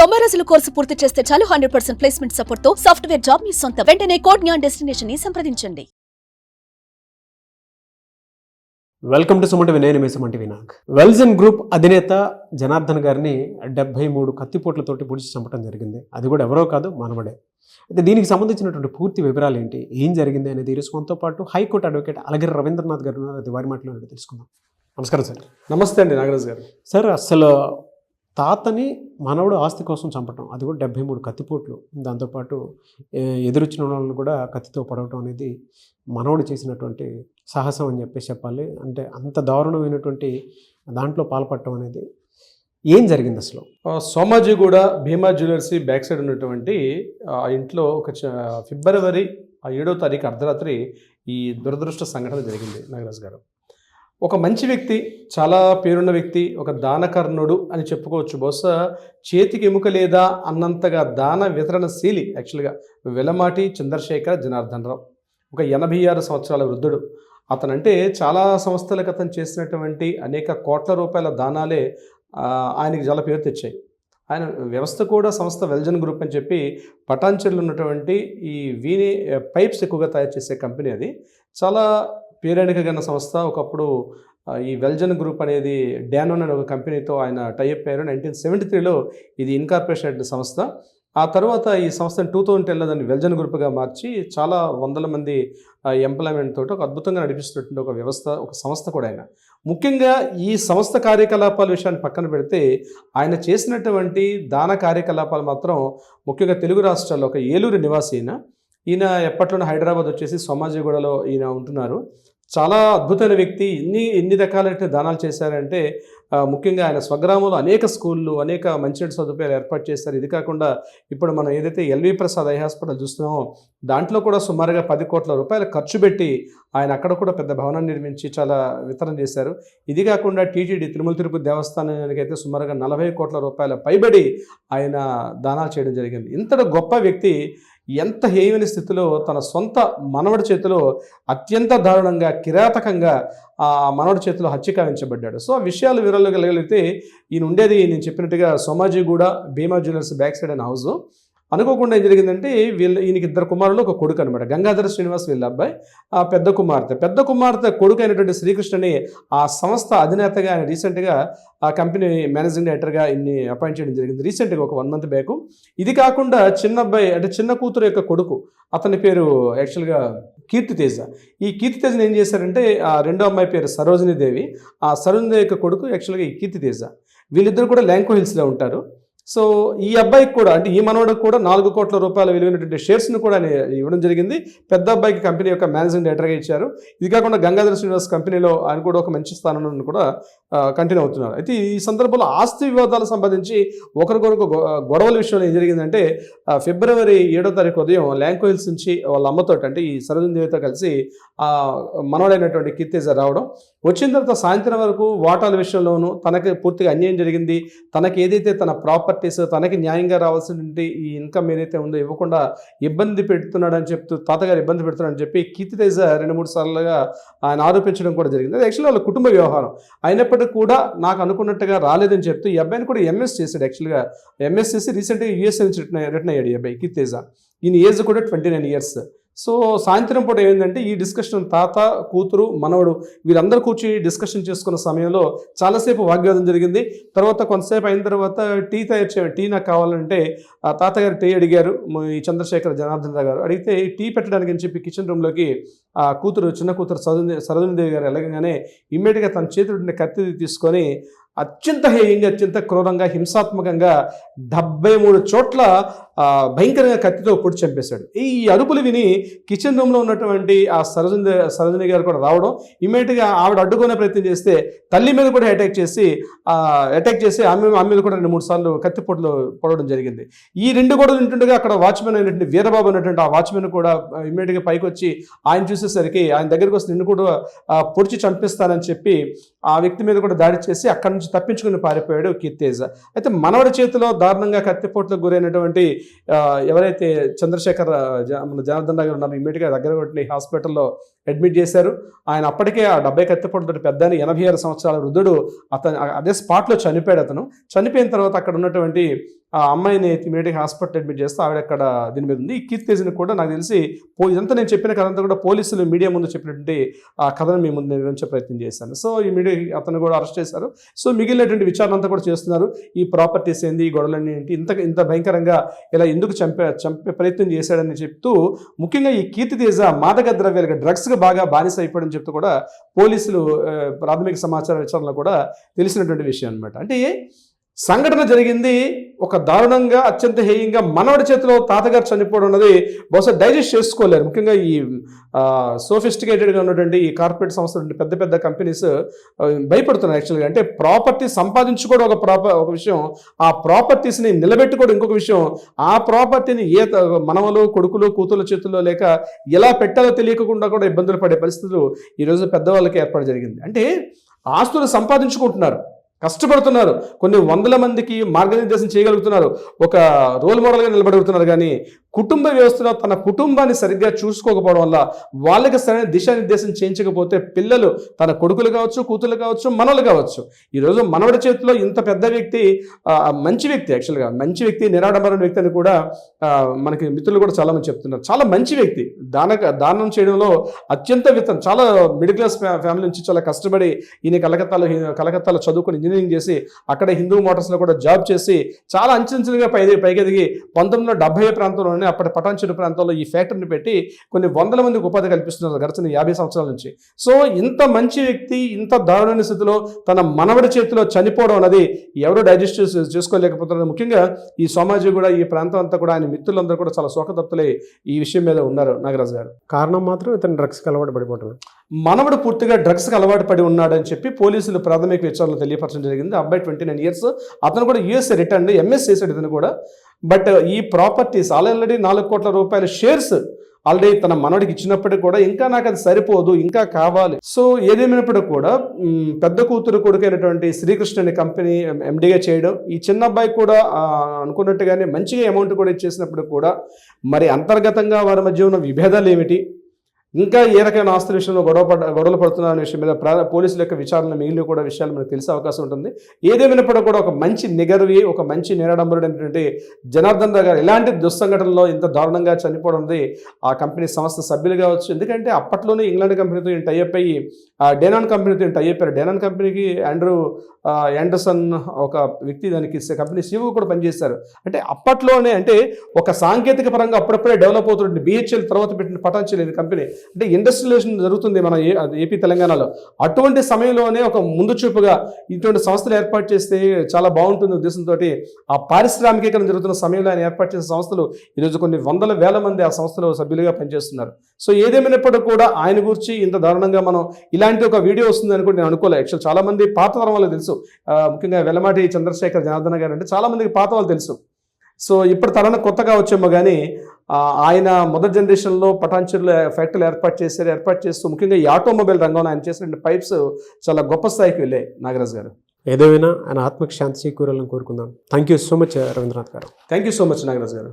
తొంభై రోజుల కోర్సు పూర్తి చేస్తే చాలు హండ్రెడ్ పర్సెంట్ ప్లేస్మెంట్ సపోర్ట్తో సాఫ్ట్వేర్ జాబ్ మీ సొంతం. వెంటనే కోడ్ జ్ఞాన్ డెస్టినేషన్ని సంప్రదించండి. వెల్కమ్ టు సుమంటి నేను మీ సుమంటి వినాయక్ వెల్జన్ గ్రూప్ అధినేత జనార్దన్ గారిని డెబ్బై మూడు కత్తిపోట్లతోటి పొడిచి చంపడం జరిగింది. అది కూడా ఎవరో కాదు మనవడే. అయితే దీనికి సంబంధించినటువంటి పూర్తి వివరాలు ఏంటి? ఏం జరిగింది అనేది తెలుసుకోవడంతో పాటు హైకోర్టు అడ్వకేట్ అలగిరి రవీంద్రనాథ్ గారు ఉన్నారు. అది వారి మాటలో తెలుసుకుందాం. నమస్కారం సార్. నమస్తే అండి నాగరాజు గారు. సార్ అసలు తాతని మనవడు ఆస్తి కోసం చంపటం అది కూడా డెబ్బై మూడు కత్తిపోట్లు. దాంతోపాటు ఎదురొచ్చిన వాళ్ళని కూడా కత్తితో పడవటం అనేది మనవడు చేసినటువంటి సాహసం అని చెప్పేసి చెప్పాలి. అంటే అంత దారుణమైనటువంటి దాంట్లో పాల్పడటం అనేది ఏం జరిగింది అసలు? సోమాజీ కూడా భీమా జ్యువెలర్సీ బ్యాక్ సైడ్ ఉన్నటువంటి ఆ ఇంట్లో ఒక చ- ఫిబ్రవరి ఆ ఏడో తారీఖు అర్ధరాత్రి ఈ దురదృష్ట సంఘటన జరిగింది నాగరాజు గారు. ఒక మంచి వ్యక్తి చాలా పేరున్న వ్యక్తి ఒక దానకర్ణుడు అని చెప్పుకోవచ్చు. బహుశా చేతికి ఎముక లేదా అన్నంతగా దాన వితరణశీలి యాక్చువల్గా వెలమాటి చంద్రశేఖర్ జనార్దన్ రావు. ఒక ఎనభై ఆరు సంవత్సరాల వృద్ధుడు. అతనంటే చాలా సంస్థలకు అతను చేసినటువంటి అనేక కోట్ల రూపాయల దానాలే ఆయనకి చాలా పేరు తెచ్చాయి. ఆయన వ్యవస్థ కూడా సంస్థ వెల్జన్ గ్రూప్ అని చెప్పి పటాన్చెర్లు ఉన్నటువంటి ఈ వీని పైప్స్ ఎక్కువగా తయారు చేసే కంపెనీ అది. చాలా పేరెనికగన్న సంస్థ ఒకప్పుడు ఈ వెల్జన్ గ్రూప్ అనేది డానోన్ అనే ఒక కంపెనీతో ఆయన టైఅప్ అయ్యారు. నైన్టీన్ సెవెంటీ త్రీలో ఇది ఇన్కార్పొరేషన్ సంస్థ. ఆ తర్వాత ఈ సంస్థను టూ థౌజండ్ టెన్లో దాన్ని వెల్జన్ గ్రూప్గా మార్చి చాలా వందల మంది ఎంప్లాయ్మెంట్ తోటి ఒక అద్భుతంగా నడిపిస్తున్నటువంటి ఒక వ్యవస్థ ఒక సంస్థ కూడా ఆయన. ముఖ్యంగా ఈ సంస్థ కార్యకలాపాల విషయాన్ని పక్కన పెడితే ఆయన చేసినటువంటి దాన కార్యకలాపాలు మాత్రం ముఖ్యంగా తెలుగు రాష్ట్రాల్లో ఒక ఏలూరు నివాసి ఈయన. ఈయన ఎప్పట్లోనే హైదరాబాద్ వచ్చేసి సోమాజిగూడలో ఈయన ఉంటున్నారు. చాలా అద్భుతమైన వ్యక్తి ఎన్ని ఎన్ని రకాలైన దానాలు చేశారంటే ముఖ్యంగా ఆయన స్వగ్రామంలో అనేక స్కూళ్ళు అనేక మంచినీటి సదుపాయాలు ఏర్పాటు చేశారు. ఇది కాకుండా ఇప్పుడు మనం ఏదైతే ఎల్వి ప్రసాద్ ఐ హాస్పిటల్ చూస్తున్నామో దాంట్లో కూడా సుమారుగా పది కోట్ల రూపాయలు ఖర్చు పెట్టి ఆయన అక్కడ కూడా పెద్ద భవనాన్ని నిర్మించి చాలా వితరణ చేశారు. ఇది కాకుండా టీటీడీ తిరుమల తిరుపతి దేవస్థానానికి అయితే సుమారుగా నలభై కోట్ల రూపాయల పైబడి ఆయన దానాలు చేయడం జరిగింది. ఇంతటి గొప్ప వ్యక్తి ఎంత హేయమైన స్థితిలో తన సొంత మనవడి చేతిలో అత్యంత దారుణంగా కిరాతకంగా ఆ మనవడి చేతిలో హత్య కావించబడ్డాడు. సో ఆ విషయాలు వివరాలు కలగలిగితే ఈయన ఉండేది నేను చెప్పినట్టుగా Somajiguda Bhima jewellers back side అనే హౌస్. అనుకోకుండా ఏం జరిగిందంటే వీళ్ళ ఈయనకి ఇద్దరు కుమారులు ఒక కొడుకు అనమాట గంగాధర శ్రీనివాస్ వీళ్ళ అబ్బాయి ఆ పెద్ద కుమార్తె. పెద్ద కుమార్తె కొడుకు అయినటువంటి శ్రీకృష్ణని ఆ సంస్థ అధినేతగా ఆయన రీసెంట్గా ఆ కంపెనీ మేనేజింగ్ డైరెక్టర్గా ఇన్ని అపాయింట్ చేయడం జరిగింది. రీసెంట్గా ఒక వన్ మంత్ బ్యాక్. ఇది కాకుండా చిన్న అబ్బాయి అంటే చిన్న కూతురు యొక్క కొడుకు అతని పేరు యాక్చువల్గా కీర్తి తేజ ఈ కీర్తి తేజని ఏం చేశారంటే ఆ రెండో అమ్మాయి పేరు సరోజిని దేవి. ఆ సరోజిని దేవి యొక్క కొడుకు యాక్చువల్గా ఈ కీర్తి తేజ వీళ్ళిద్దరు కూడా ల్యాంకో హిల్స్లో ఉంటారు. సో ఈ అబ్బాయికి కూడా అంటే ఈ మనవడికి కూడా నాలుగు కోట్ల రూపాయల విలువైనటువంటి షేర్స్ను కూడా ఇవ్వడం జరిగింది. పెద్ద అబ్బాయికి కంపెనీ యొక్క మేనేజింగ్ డైరెక్టర్గా ఇచ్చారు. ఇది కాకుండా గంగాధర శ్రీనివాస్ కంపెనీలో ఆయన కూడా ఒక మంచి స్థానంలో కూడా కంటిన్యూ అవుతున్నారు. అయితే ఈ సందర్భంలో ఆస్తి వివాదాలకు సంబంధించి ఒకరికొరకు గొ- గొడవల విషయంలో ఏం జరిగిందంటే ఫిబ్రవరి ఏడో తారీఖు ఉదయం ల్యాంకో హిల్స్ నుంచి వాళ్ళ అమ్మతో అంటే ఈ సరోజిని దేవితో కలిసి మనవడైనటువంటి కీర్తేజ రావడం. వచ్చిన తర్వాత సాయంత్రం వరకు వాటాల విషయంలోనూ తనకి పూర్తిగా అన్యాయం జరిగింది. తనకి ఏదైతే తన ప్రాపర్టీస్ తనకి న్యాయంగా రావాల్సినటువంటి ఈ ఇన్కమ్ ఏదైతే ఉందో ఇవ్వకుండా ఇబ్బంది పెడుతున్నాడని చెప్తూ తాతగారు ఇబ్బంది పెడుతున్నాడని చెప్పి కీర్తితేజ రెండు మూడు సార్లుగా ఆయన ఆరోపించడం కూడా జరిగింది. అది యాక్చువల్లీ వాళ్ళ కుటుంబ వ్యవహారం. అయినప్పటికీ కూడా నాకు అనుకున్నట్టుగా రాలేదని చెప్తూ ఈ అబ్బాయిని కూడా ఎంఎస్ చేశాడు యాక్చువల్గా. ఎంఎస్ చేసి రీసెంట్గా యూఎస్ఏ నుంచి రిటర్న్ రిటర్న్ అయ్యాడు ఈ అబ్బాయి కీర్తేజ. ఈయన ఏజ్ కూడా ట్వంటీ నైన్ ఇయర్స్. సో సాయంత్రం పూట ఏంటంటే ఈ డిస్కషన్ తాత కూతురు మనవడు వీళ్ళందరూ కూర్చి డిస్కషన్ చేసుకున్న సమయంలో చాలాసేపు వాగ్వాదం జరిగింది. తర్వాత కొంతసేపు అయిన తర్వాత టీ తయారు చే టీ నాకు కావాలంటే ఆ తాతగారు టీ అడిగారు. ఈ చంద్రశేఖర్ జనార్దన్ రావు గారు అడిగితే ఈ టీ పెట్టడానికి అని చెప్పి కిచెన్ రూమ్లోకి ఆ కూతురు చిన్న కూతురు సరోజిని సరోజినీదేవి గారు వెళ్ళగానే ఇమ్మీడియట్గా తన చేతిలో కత్తి తీసుకొని అత్యంత హేయంగా అత్యంత క్రూరంగా హింసాత్మకంగా డెబ్బై మూడు చోట్ల భయంకరంగా కత్తితో పొడి చంపేశాడు. ఈ అరుపులు విని కిచెన్ రూమ్లో ఉన్నటువంటి ఆ సరోజని సరోజని గారు కూడా రావడం ఇమీడియట్గా ఆవిడ అడ్డుకునే ప్రయత్నం చేస్తే తల్లి మీద కూడా అటాక్ చేసి అటాక్ చేసి ఆమె ఆమె మీద కూడా రెండు మూడు సార్లు కత్తి పొట్లు పొడవడం జరిగింది. ఈ రెండు కూడా ఉంటుండగా అక్కడ వాచ్మెన్ అయినటువంటి వీరబాబు అనేటువంటి ఆ వాచ్మెన్ కూడా ఇమీడియట్గా పైకి వచ్చి ఆయన చూసేసరికి ఆయన దగ్గరికి వస్తే నిన్ను కూడా పొడిచి చంపిస్తానని చెప్పి ఆ వ్యక్తి మీద కూడా దాడి చేసి అక్కడి నుంచి తప్పించుకుని పారిపోయాడు కీర్తేజ. అయితే మనవడి చేతిలో దారుణంగా కత్తిపోట్లకు గురైనటువంటి ఎవరైతే చంద్రశేఖర్ మన జనార్దన్ గారు ఉన్నారో ఇమీడియట్గా దగ్గర కొట్టిన హాస్పిటల్లో అడ్మిట్ చేశారు. ఆయన అప్పటికే ఆ డెబ్బై కత్తిపొడితో పెద్ద ఎనభై ఆరు సంవత్సరాల వృద్ధుడు అతను అదే స్పాట్లో చనిపోయాడు అతను. చనిపోయిన తర్వాత అక్కడ ఉన్నటువంటి ఆ అమ్మాయిని ఇమీడియట్గా హాస్పిటల్ అడ్మిట్ చేస్తే ఆవిడ అక్కడ దీని మీద ఉంది. ఈ కీర్తి కూడా నాకు తెలిసి పో ఇదంతా నేను చెప్పిన కథ అంతా కూడా పోలీసులు మీడియా ముందు చెప్పినటువంటి ఆ కథను మీ ముందు నేను వివరించే ప్రయత్నం చేశాను. సో ఈ మీడియా అతను కూడా అరెస్ట్ చేశారు. సో మిగిలినటువంటి విచారణ అంతా కూడా చేస్తున్నారు. ఈ ప్రాపర్టీస్ ఏంది ఈ గొడవలన్నీ ఏంటి ఇంత ఇంత భయంకరంగా ఇలా ఎందుకు చంపే చంపే ప్రయత్నం చేశాడని చెప్తూ ముఖ్యంగా ఈ కీర్తి తేజ మాదక ద్రవ్యాలుగా డ్రగ్స్గా బాగా బానిస అయిపోయాడని చెప్తూ కూడా పోలీసులు ప్రాథమిక సమాచార విచారణలో కూడా తెలిసినటువంటి విషయం అనమాట అంటే సంఘటన జరిగింది ఒక దారుణంగా అత్యంత హేయంగా మనవడి చేతిలో తాతగారు చనిపోవడం అన్నది బహుశా డైజెస్ట్ చేసుకోలేరు. ముఖ్యంగా ఈ సోఫిస్టికేటెడ్గా ఉన్నటువంటి ఈ కార్పొరేట్ సంస్థలు పెద్ద పెద్ద కంపెనీస్ భయపడుతున్నాయి యాక్చువల్గా. అంటే ప్రాపర్టీ సంపాదించుకోవడం ఒక ప్రాపర్ ఒక విషయం. ఆ ప్రాపర్టీస్ని నిలబెట్టుకోవడం ఇంకొక విషయం. ఆ ప్రాపర్టీని ఏ త- మనవలు కొడుకులు కూతుల చేతుల్లో లేక ఎలా పెట్టాలో తెలియకుండా కూడా ఇబ్బందులు పడే పరిస్థితులు ఈరోజు పెద్దవాళ్ళకి ఏర్పాటు జరిగింది. అంటే ఆస్తులు సంపాదించుకుంటున్నారు. కష్టపడుతున్నారు. కొన్ని వందల మందికి మార్గనిర్దేశం చేయగలుగుతున్నారు. ఒక రోల్ మోడల్గా నిలబడగలుగుతున్నారు కానీ కుటుంబ వ్యవస్థలో తన కుటుంబాన్ని సరిగ్గా చూసుకోకపోవడం వల్ల వాళ్ళకి సరైన దిశానిర్దేశం చేయించకపోతే పిల్లలు తన కొడుకులు కావచ్చు కూతురు కావచ్చు మనవలు కావచ్చు. ఈరోజు మనవడి చేతిలో ఇంత పెద్ద వ్యక్తి మంచి వ్యక్తి యాక్చువల్గా మంచి వ్యక్తి నిరాడంబరమైన వ్యక్తి అని కూడా మనకి మిత్రులు కూడా చాలామంది చెప్తున్నారు. చాలా మంచి వ్యక్తి. దాన దానం చేయడంలో అత్యంత విత్తనం చాలా మిడిల్ క్లాస్ ఫ్యామిలీ నుంచి చాలా కష్టపడి ఈయన కలకత్తాలో కలకత్తాలో చదువుకొని ఇంజనీరింగ్ చేసి అక్కడ హిందూ మోటార్స్లో కూడా జాబ్ చేసి చాలా అంచెంచెలుగా పై పైకెదిగి పంతొమ్మిది వందల డెబ్బై ప్రాంతంలోనే అప్పటి పటాన్చెరు ప్రాంతంలో ఈ ఫ్యాక్టరీని పెట్టి కొన్ని వందల మందికి ఉపాధి కల్పిస్తున్నారు గడిచిన యాభై సంవత్సరాల నుంచి. సో ఇంత మంచి వ్యక్తి ఇంత దారుణమైన స్థితిలో తన మనవడి చేతిలో చనిపోవడం అనేది ఎవరు డైజెస్ట్ చేసు- చేసుకోలేకపోతున్నారు ముఖ్యంగా ఈ సమాజం కూడా ఈ ప్రాంతం అంతా కూడా ఆయన మిత్రులందరూ కూడా చాలా శోకతత్తులై ఈ విషయం మీద ఉన్నారు నాగరాజు గారు. కారణం మాత్రం ఇతను డ్రగ్స్కి అలవాటు పడిపోవటం మనవడు పూర్తిగా డ్రగ్స్కి అలవాటు పడి ఉన్నాడని చెప్పి పోలీసులు ప్రాథమిక విచారణలో తెలియపరచడం జరిగింది. అబ్బాయి ట్వంటీ నైన్ ఇయర్స్ అతను కూడా యూఎస్ఏ రిటర్న్ ఎంఎస్ చేశాడు ఇతను కూడా. బట్ ఈ ప్రాపర్టీస్ ఆల్రెడీ నాలుగు కోట్ల రూపాయల షేర్స్ ఆల్రెడీ తన మనవడికి ఇచ్చినప్పటికీ కూడా ఇంకా నాకు అది సరిపోదు ఇంకా కావాలి. సో ఏదేమైనప్పటికీ కూడా పెద్ద కూతురు కొడుకైనటువంటి శ్రీకృష్ణ అనే కంపెనీ ఎండిగా చేయడం. ఈ చిన్న అబ్బాయి కూడా అనుకున్నట్టుగానే మంచిగా అమౌంట్ కూడా ఇచ్చేసినప్పుడు కూడా మరి అంతర్గతంగా వారి మధ్య ఉన్న విభేదాలు ఏమిటి? ఇంకా ఏ రకమైన ఆస్తుల విషయంలో గొడవ పడ గొడవలు పడుతున్న అనే విషయం మీద ప్రా- పోలీసుల యొక్క విచారణ మిగిలిన కూడా విషయాలు మనకు తెలిసే అవకాశం ఉంటుంది. ఏదేమైనప్పటికీ కూడా ఒక మంచి నిగర్వి ఒక మంచి నేరడంబరుడైనటువంటి జనార్దన్ రావు గారు ఎలాంటి దుస్సంఘటనలో ఇంత దారుణంగా చనిపోవడం ఆ కంపెనీ సంస్థ సభ్యులు కావచ్చు. ఎందుకంటే అప్పట్లోనే ఇంగ్లాండ్ కంపెనీతో ఈయన టైఅప్ అయ్యి డేనాన్ కంపెనీతో ఈయన అయిపోయారు డేనాన్ కంపెనీకి ఆండ్రూ యాండర్సన్ ఒక వ్యక్తి దానికి కంపెనీ సీఓ కూడా పనిచేశారు. అంటే అప్పట్లోనే అంటే ఒక సాంకేతిక పరంగా అప్పుడప్పుడే డెవలప్ అవుతుంది బిహెచ్ఎల్ తర్వాత పెట్టిన పటాన్చెల్ ఇది కంపెనీ. అంటే ఇండస్ట్రియలైజేషన్ జరుగుతుంది మన ఏపీ తెలంగాణలో. అటువంటి సమయంలోనే ఒక ముందు చూపుగా ఇటువంటి సంస్థలు ఏర్పాటు చేస్తే చాలా బాగుంటుంది ఉద్దేశంతో ఆ పారిశ్రామికీకరణ జరుగుతున్న సమయంలో ఆయన ఏర్పాటు చేసిన సంస్థలు ఈరోజు కొన్ని వందల వేల మంది ఆ సంస్థలో సభ్యులుగా పనిచేస్తున్నారు. సో ఏదేమైనప్పటికీ కూడా ఆయన గురించి ఇంత దారుణంగా మనం ఇలా ఇలాంటి ఒక వీడియో వస్తుంది అని కూడా నేను అనుకోలేదు యాక్చువల్ చాలా మంది పాత తరం వాళ్ళకి తెలుసు. ముఖ్యంగా వెలమాటి చంద్రశేఖర్ జనార్దన గారు అంటే చాలా మందికి పాత వాళ్ళు తెలుసు. సో ఇప్పుడు తరాన కొత్తగా వచ్చేమో కానీ ఆయన మొదటి జనరేషన్లో పటాన్చెరులో ఫ్యాక్టరీలు ఏర్పాటు చేశారు ఏర్పాటు చేస్తూ ముఖ్యంగా ఈ ఆటోమొబైల్ రంగంలో ఆయన చేసిన పైప్స్ చాలా గొప్ప స్థాయికి వెళ్ళాయి నాగరాజ్ గారు. ఏదేమైనా ఆయన ఆత్మకి శాంతి చేకూరాలని కోరుకుందాం. Thank you so much Ravindranath garu. Thank you so much Nagaraj garu.